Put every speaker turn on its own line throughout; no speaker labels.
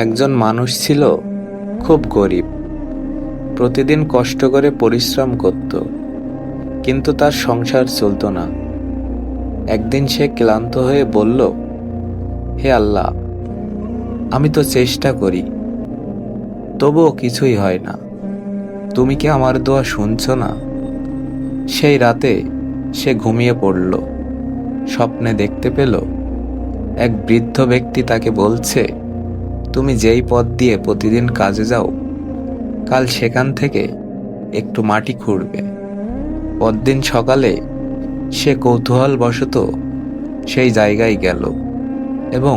একজন মানুষ ছিল, খুব গরিব। প্রতিদিন কষ্ট করে পরিশ্রম করত, কিন্তু তার সংসার চলতো না। একদিন সে ক্লান্ত হয়ে বলল, হে আল্লাহ, আমি তো চেষ্টা করি, তবুও কিছুই হয় না। তুমি কি আমার দোয়া শুনছ না? সেই রাতে সে ঘুমিয়ে পড়ল, স্বপ্নে দেখতে পেল, এক বৃদ্ধ ব্যক্তি তাকে বলছে তুমি যেই পথ দিয়ে প্রতিদিন কাজে যাও, কাল সেখান থেকে একটু মাটি খুঁড়বে। পরদিন সকালে সে কৌতূহল বশত সেই জায়গায় গেল এবং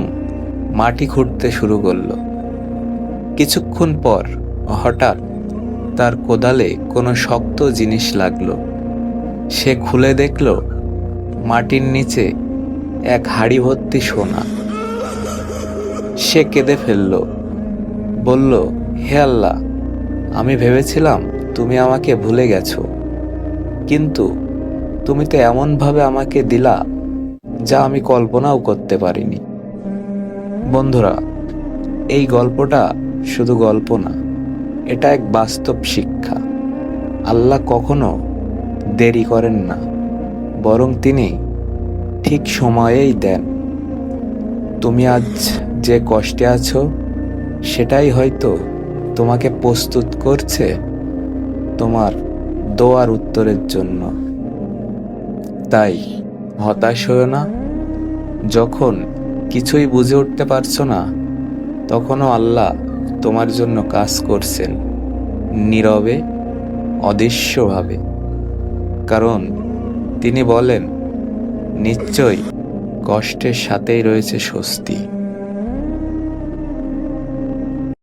মাটি খুঁড়তে শুরু করল। কিছুক্ষণ পর হঠাৎ তার কোদালে কোনো শক্ত জিনিস লাগল। সে খুলে দেখল মাটির নিচে এক হাড়ি ভর্তি সোনা। সে কেঁদে ফেলল। বলল, হে আল্লাহ, আমি ভেবেছিলাম তুমি আমাকে ভুলে গেছো। কিন্তু তুমি তো এমনভাবে আমাকে দিলা যা আমি কল্পনাও করতে পারিনি। বন্ধুরা, এই গল্পটা শুধু গল্প না, এটা এক বাস্তব শিক্ষা। আল্লাহ কখনো দেরি করেন না, বরং তিনি ঠিক সময়েই দেন। তুমি আজ যে কষ্টে আছো, সেটাই হয়তো তোমাকে প্রস্তুত করছে তোমার দোয়ার উত্তরের জন্য। তাই হতাশ হয়েও না। যখন কিছুই বুঝে উঠতে পারছ না, তখনও আল্লাহ তোমার জন্য কাজ করছেন নীরবে, অদৃশ্যভাবে। কারণ তিনি বলেন, নিশ্চয়ই কষ্টের সাথেই রয়েছে স্বস্তি।